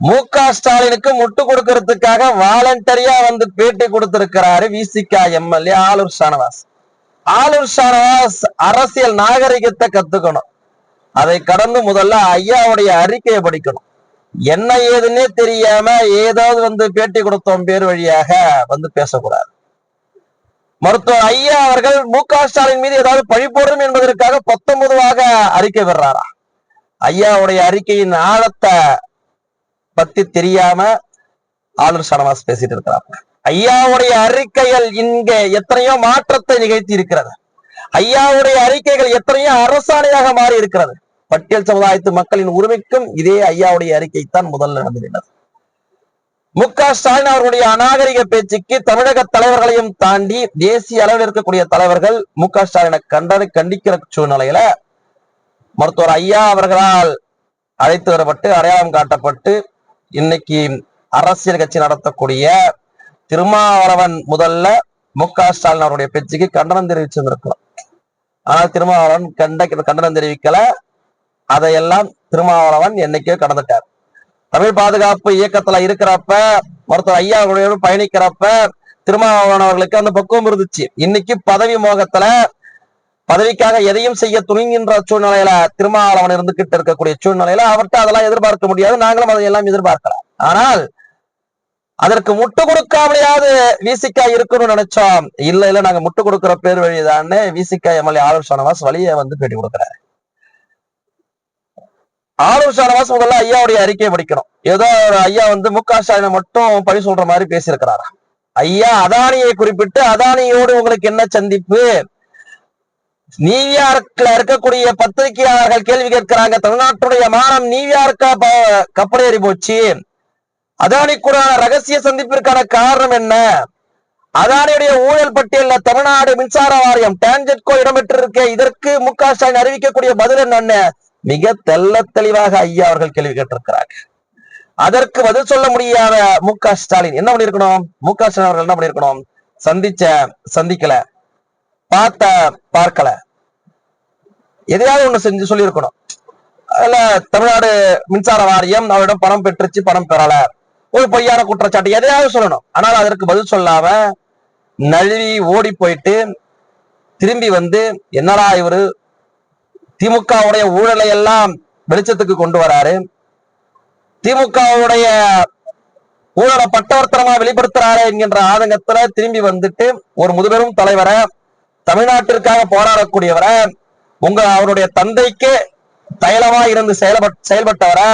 மு க ஸ்டாலினுக்கு முட்டு கொடுக்கறதுக்காக வாலண்டரியா வந்து பேட்டி கொடுத்திருக்கிறாரு விசிகா எம்எல்ஏ ஆலூர் ஷானவாஸ். ஆலூர் ஷானவாஸ் அரசியல் நாகரிகத்தை கத்துக்கணும். அதை கடந்து முதல்ல ஐயாவுடைய அறிக்கையை படிக்கணும். என்ன ஏதுன்னே தெரியாம ஏதாவது வந்து பேட்டி கொடுத்தோம் பேர் வழியாக வந்து பேசக்கூடாது. மருத்துவர் ஐயா அவர்கள் மு க ஸ்டாலின் மீது ஏதாவது பழி போடும் என்பதற்காக பத்தொன்பதுவாக அறிக்கை விடுறாரா ஐயாவுடைய அறிக்கையின் ஆழத்தை பத்தி தெரியாம ஆளுநர் ஷானவாஸ் பேசிட்டு இருக்கிறாங்க ஐயாவுடைய அறிக்கைகள் இங்க எத்தனையோ மாற்றத்தை நிகழ்த்தி இருக்கிறது. ஐயாவுடைய அறிக்கைகள் எத்தனையோ அரசாணையாக மாறி இருக்கிறது. பட்டியல் சமுதாயத்து மக்களின் உரிமைக்கும் இதே ஐயாவுடைய அறிக்கை தான் முதல்ல நடந்துள்ளது மு க ஸ்டாலின் அவர்களுடைய அநாகரிக பேச்சுக்கு தமிழக தலைவர்களையும் தாண்டி தேசிய அளவில் இருக்கக்கூடிய தலைவர்கள் மு க ஸ்டாலினை கண்டனை கண்டிக்கிற சூழ்நிலையில மருத்துவர் ஐயா அவர்களால் அழைத்து வரப்பட்டு அடையாளம் காட்டப்பட்டு இன்னைக்கு அரசியல் கட்சி நடத்தக்கூடிய திருமாவளவன் முதல்ல மு க ஸ்டாலின் அவருடைய பேச்சுக்கு கண்டனம் தெரிவிச்சிருந்திருக்கலாம் ஆனால் திருமாவளவன் கண்ட கண்டனம் தெரிவிக்கல. அதையெல்லாம் திருமாவளவன் என்னைக்கோ கடந்துட்டார். தமிழ் பாதுகாப்பு இயக்கத்துல இருக்கிறப்ப மருத்துவர் ஐயா அவர்களோட பயணிக்கிறப்ப திருமாவளவன் அவர்களுக்கு அந்த பக்குவம் இருந்துச்சு. இன்னைக்கு பதவி மோகத்துல பதவிக்காக எதையும் செய்ய துணிகின்ற சூழ்நிலையில திருமாவளவன் இருந்துகிட்டு இருக்கக்கூடிய சூழ்நிலையில அவர்கிட்ட அதெல்லாம் எதிர்பார்க்க முடியாது. நாங்களும் அதையெல்லாம் எதிர்பார்க்கலாம். ஆனால் அதற்கு முட்டு கொடுக்காமலையாவது விசிகா இருக்கணும்னு நினைச்சோம். இல்ல இல்ல நாங்க முட்டு கொடுக்கிற பேர் வழிதான்னு விசிகா எம்எல்ஏ ஆளுநர் ஷானவாஸ் வழிய வந்து பேட்டி கொடுக்கிறாரு. ஆளுநர் ஷானவாஸ் முதல்ல ஐயாவுடைய அறிக்கையை படிக்கணும். ஏதோ ஒரு ஐயா வந்து மு க ஸ்டாலினை மட்டும் பழி சொல்ற மாதிரி பேசியிருக்கிறாரா ஐயா அதானியை குறிப்பிட்டு அதானியோடு உங்களுக்கு என்ன சந்திப்பு? நியூயார்க்ல இருக்கக்கூடிய பத்திரிகையாளர்கள் கேள்வி கேட்கிறாங்க தமிழ்நாட்டுடைய மானம் நியூயார்க்கா கப்பலேறி போச்சு. அதானிக்குடான ரகசிய சந்திப்பிற்கான காரணம் என்ன? அதானியுடைய ஊழல் பட்டியல தமிழ்நாடு மின்சார வாரியம் டான்ஜெட்கோ இடம்பெற்றிருக்க இதற்கு மு க ஸ்டாலின் அறிவிக்கக்கூடிய பதில் என்ன மிக தெல்ல தெளிவாக ஐயா அவர்கள் கேள்வி கேட்டிருக்கிறாங்க. அதற்கு பதில் சொல்ல முடியாத மு க ஸ்டாலின் என்ன பண்ணிருக்கணும் மு க ஸ்டாலின் அவர்கள் என்ன பண்ணிருக்கணும் சந்திச்ச சந்திக்கல. பார்த்த பார்க்கல. எதையாவது ஒண்ணு செஞ்சு சொல்லியிருக்கணும். அதுல தமிழ்நாடு மின்சார வாரியம் அவரிடம் பணம் பெற்றுச்சு பணம் பெறல. ஒரு பொய்யான குற்றச்சாட்டு எதையாவது சொல்லணும். ஆனால் அதற்கு பதில் சொல்லாம நழுவி ஓடி போயிட்டு திரும்பி வந்து என்னடா இவரு திமுகவுடைய ஊழலை எல்லாம் வெளிச்சத்துக்கு கொண்டு வராரு. திமுகவுடைய ஊழலை பட்டவர்த்தனமா வெளிப்படுத்துறாரு என்கின்ற ஆதங்கத்துல திரும்பி வந்துட்டு ஒரு முதுபெரும் தலைவரை தமிழ்நாட்டிற்காக போராடக்கூடியவரை உங்க அவருடைய தந்தைக்கு தைலமா இருந்து செயல்பட் செயல்பட்டவரை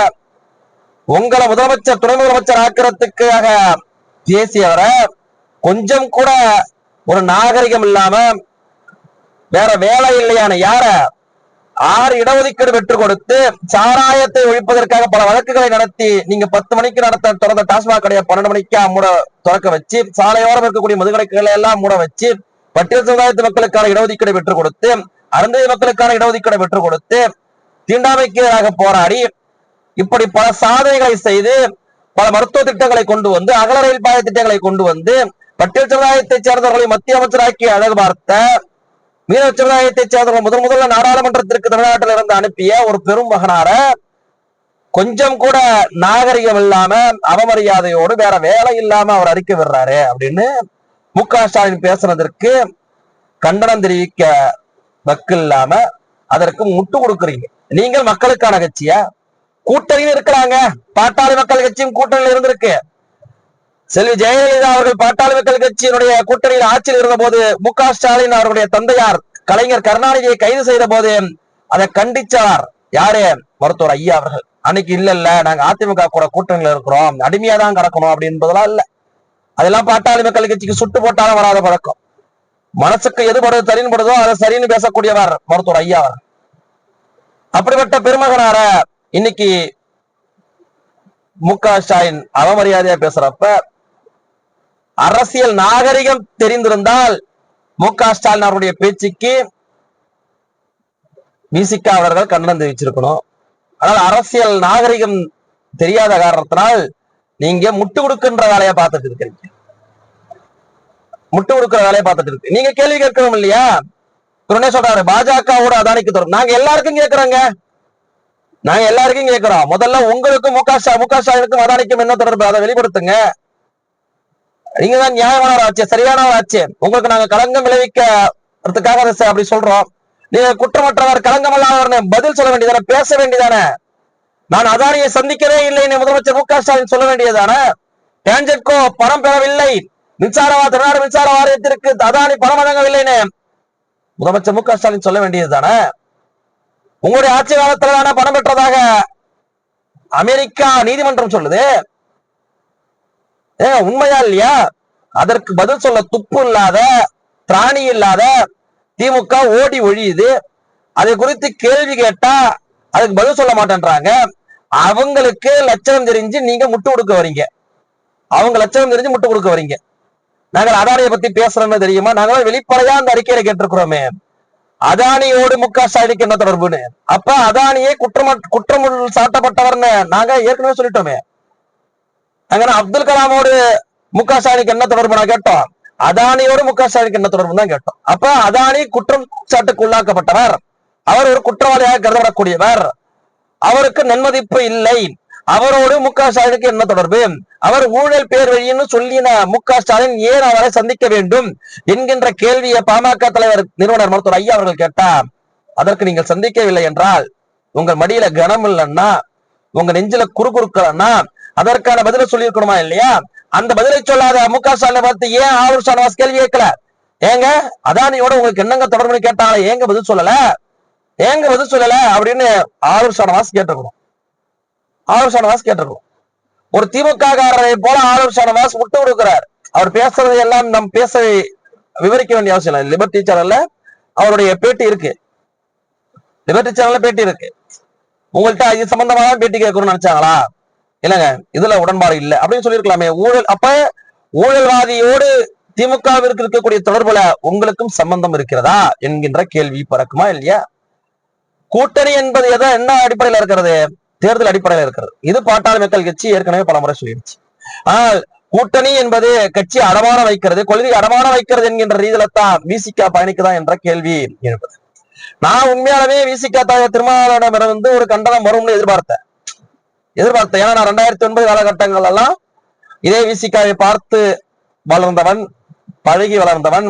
உங்களை முதலமைச்சர் துணை முதலமைச்சர் ஆக்கிறதுக்காக பேசியவரை கொஞ்சம் கூட ஒரு நாகரிகம் இல்லாம வேற வேலை இல்லையான யார ஆறு இடஒதுக்கீடு பெற்றுக் கொடுத்து சாராயத்தை ஒழிப்பதற்காக பல வழக்குகளை நடத்தி நீங்க பத்து மணிக்கு நடத்த திறந்த டாஸ்மாக் கடையை பன்னெண்டு மணிக்கு மூட திறக்க வச்சு சாலையோரம் இருக்கக்கூடிய முதுகடைக்குகளை எல்லாம் மூட வச்சு பட்டியல் சமுதாயத்து மக்களுக்கான இடஒதுக்கீடு பெற்றுக் கொடுத்து அருந்ததி மக்களுக்கான இடஒதுக்கீடு பெற்றுக் கொடுத்து தீண்டாமைக்கு எதிராக போராடி இப்படி பல சாதனைகளை செய்து பல மருத்துவ திட்டங்களை கொண்டு வந்து அகல ரயில் பாதை திட்டங்களை கொண்டு வந்து பட்டியல் சமுதாயத்தைச் சேர்ந்தவர்களை மத்திய அமைச்சராக்கி அழகு பார்த்த மீனவ சமுதாயத்தைச் சேர்ந்தவர்கள் முதன் முதல்ல நாடாளுமன்றத்திற்கு தமிழ்நாட்டில் இருந்து அனுப்பிய ஒரு பெரும் மகனார கொஞ்சம் கூட நாகரிகம் இல்லாம அவமரியாதையோடு வேற வேலை இல்லாம அவர் அறிக்கை விடுறாரு அப்படின்னு மு க ஸ்டாலின் பேசுனதற்கு கண்டனம் தெரிவிக்க வக்கு இல்லாம அதற்கு முட்டு கொடுக்குறீங்க. நீங்கள் மக்களுக்கான கட்சியா? கூட்டணியில் இருக்கிறாங்க. பாட்டாளி மக்கள் கட்சியும் கூட்டணியில் இருந்திருக்கு. செல்வி ஜெயலலிதா அவர்கள் பாட்டாளி மக்கள் கட்சியினுடைய கூட்டணியில் ஆட்சியில் இருந்த போது மு க ஸ்டாலின் அவருடைய தந்தையார் கலைஞர் கருணாநிதியை கைது செய்த போது அதை கண்டிச்சார் யாரு? மருத்துவர் ஐயா அவர்கள். அன்னைக்கு இல்ல இல்ல நாங்க அதிமுக கூட கூட்டணியில இருக்கிறோம். அடிமையா தான் கிடக்கணும் அப்படின்றதெல்லாம் இல்ல. அதெல்லாம் பாட்டாளி மக்கள் கட்சிக்கு சுட்டு போட்டாலும் வராத பழக்கம். மனசுக்கு எது படுது சரின்னு படுதோ அதை சரின்னு பேசக்கூடியவர் மருத்துவர் ஐயா அப்படிப்பட்ட பெருமகனார இன்னைக்கு மு க ஸ்டாலின் அவமரியாதையா பேசுறப்ப அரசியல் நாகரிகம் தெரிந்திருந்தால் மு க ஸ்டாலின் அவருடைய பேச்சுக்கு மியூசிக்கா அவர்கள் கண்டனம் தெரிவிச்சிருக்கணும். ஆனால் அரசியல் நாகரிகம் தெரியாத காரணத்தினால் நீங்க முட்டு கொடுக்கின்ற வேலையை பார்த்துட்டு இருக்கிறீங்க. முட்டு கொடுக்கிற வேலையை பார்த்துட்டு இருக்கு. நீங்க கேள்வி கேட்கணும் இல்லையா? இவர் சொல்றாரு பாஜகவோட அதானிக்கு தரும் நாங்க எல்லாருக்கும் கேட்கறோங்க. நாங்க எல்லாருக்கும் கேட்கிறோம். முதல்ல உங்களுக்கும் முக ஸ்டா- முக ஸ்டாலினுக்கும் அதானிக்கும் என்ன தொடர்பு? அதை வெளிப்படுத்துங்க. நீங்க தான் நியாயமான ஆட்சி சரியான ஆட்சி. உங்களுக்கு நாங்க களங்கம் விளைவிக்கிறதுக்காக அப்படி சொல்றோம். நீங்க குற்றமற்றவர் களங்கம் இல்லாதவர்னு பதில் சொல்ல வேண்டியதானே? பேச வேண்டியதானே? நான் அதானியை சந்திக்கவே இல்லைன்னு முதலமைச்சர் மு க ஸ்டாலின் சொல்ல வேண்டியதான. டேஞ்சட்கோ பணம் பெறவில்லை. மின்சார தமிழ்நாடு மின்சார வாரியத்திற்கு அதானி பணம் வழங்கவில்லைன்னு முதலமைச்சர் மு க ஸ்டாலின் சொல்ல வேண்டியதுதானே. உங்களுடைய ஆட்சி காலத்துல பணம் பெற்றதாக அமெரிக்கா நீதிமன்றம் சொல்லுது. ஏ உண்மையா இல்லையா? அதற்கு பதில் சொல்ல துப்பு இல்லாத திராணி இல்லாத திமுக ஓடி ஒழியுது. அதை குறித்து கேள்வி கேட்டா அதுக்கு பதில் சொல்ல மாட்டேன்றாங்க. அவங்களுக்கு லட்சணம் தெரிஞ்சு நீங்க முட்டு கொடுக்க வரீங்க அவங்க லட்சணம் தெரிஞ்சு முட்டு கொடுக்க வரீங்க நாங்கள் அதானியை பத்தி பேசுறோம்னு தெரியுமா? நாங்களும் வெளிப்படையா அந்த அறிக்கையில கேட்டிருக்கிறோமே. அதானியோடு மு க ஸ்டாலினுக்கு என்ன தொடர்புன்னு? அப்ப அதானியே குற்றம் குற்றம் சாட்டப்பட்டவர்னு நாங்க ஏற்கனவே சொல்லிட்டோமே. நாங்க அப்துல் கலாமோடு மு க ஸ்டாலினுக்கு என்ன தொடர்பு நான் கேட்டோம். அதானியோடு மு க ஸ்டாலினுக்கு என்ன தொடர்பு தான் கேட்டோம். அப்ப அதானி குற்றம் சாட்டுக்கு உள்ளாக்கப்பட்டவர் அவர் ஒரு குற்றவாளியாக கருதப்படக்கூடியவர். அவருக்கு நன்மதிப்பு இல்லை. அவரோடு மு க ஸ்டாலினுக்கு என்ன தொடர்பு? அவர் ஊழல் பேர் வழின்னு சொல்லின மு க ஸ்டாலின் ஏன் அவரை சந்திக்க வேண்டும்? என்கின்ற கேள்வியை பாமக தலைவர் நிறுவனர் மருத்துவர் ஐயா அவர்கள் கேட்டார். அதற்கு நீங்கள் சந்திக்கவில்லை என்றால் உங்கள் மடியில கனம் இல்லைன்னா உங்க நெஞ்சில குறுக்குறுக்கலன்னா அதற்கான பதிலை சொல்லியிருக்கணுமா இல்லையா? அந்த பதிலை சொல்லாத மு க ஸ்டாலினை பார்த்து ஏன் ஆளுநர் ஷானவாஸ் கேள்வி கேட்கல? ஏங்க அதானியோட உங்களுக்கு என்னங்க தொடர்புன்னு கேட்டாங்களே ஏங்க பதில் சொல்லல? ஏங்க பதில் சொல்லல அப்படின்னு ஆளுநர் ஷானவாஸ் கேட்டிருக்கணும். ஆளுநர் ஷானவாஸ் கேட்டிருக்கணும். ஒரு திமுக காரரை போல ஆளுநர் ஷானவாஸ் விட்டு கொடுக்கிறார். அவர் பேசுறதை எல்லாம் நம் பேச விவரிக்க வேண்டிய அவசியம் இல்லை. லிபர்டி சேனல்ல அவருடைய பேட்டி இருக்கு. லிபர்டி சேனல்ல பேட்டி இருக்கு. உங்கள்ட்ட இது சம்பந்தமா தான் பேட்டி கேட்கணும்னு நினைச்சாங்களா? இல்லைங்க இதுல உடன்பாடு இல்லை. அப்படின்னு சொல்லியிருக்கலாமே. ஊழல் அப்ப ஊழல்வாதியோடு திமுகவிற்கு இருக்கக்கூடிய தொடர்புல உங்களுக்கும் சம்பந்தம் இருக்கிறதா? என்கின்ற கேள்வி பறக்குமா இல்லையா? கூட்டணி என்பது எதை என்ன அடிப்படையில இருக்கிறது? தேர்தல் அடிப்படையில இருக்கிறது. இது பாட்டாளி மக்கள் கட்சி ஏற்கனவே பல முறை சொல்லிடுச்சு. ஆனால் கூட்டணி என்பது கட்சி அடமான வைக்கிறது கொள்கை அடமான வைக்கிறது என்கின்ற ரீதியில தான் விசிகா பயணிக்குதா என்ற கேள்வி எழுப்பது நான் உண்மையாலுமே விசிகா தாய திருமாவளவனிடம் வந்து ஒரு கண்டனம் வரும்னு எதிர்பார்த்தேன். எதிர்பார்த்தேன். ஏன்னா நான் ரெண்டாயிரத்தி ஒன்பது காலகட்டங்கள் எல்லாம் இதே விசிகாவை பார்த்து வளர்ந்தவன் பழகி வளர்ந்தவன்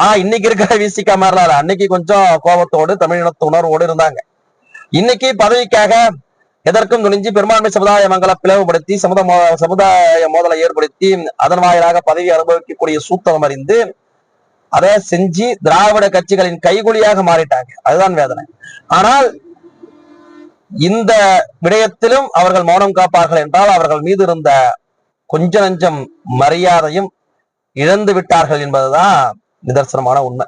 ஆனா இன்னைக்கு இருக்கிற விசிகா மாதிரிலாம் அன்னைக்கு கொஞ்சம் கோபத்தோடு தமிழினத்து உணர்வோடு இருந்தாங்க. இன்னைக்கு பதவிக்காக எதற்கும் துணிஞ்சு பெரும்பான்மை சமுதாய மங்கள பிளவுபடுத்தி சமுதாய சமுதாய மோதலை ஏற்படுத்தி அதன் வாயிலாக பதவி அனுபவிக்கக்கூடிய சூத்திரம் அறிந்து அதை செஞ்சு திராவிட கட்சிகளின் கைகூலியாக மாறிட்டாங்க. அதுதான் வேதனை. ஆனால் இந்த விடயத்திலும் அவர்கள் மௌனம் காப்பார்கள் என்றால் அவர்கள் மீது இருந்த கொஞ்ச நஞ்சம் மரியாதையும் இழந்து விட்டார்கள் என்பதுதான் நிதர்சனமான உண்மை.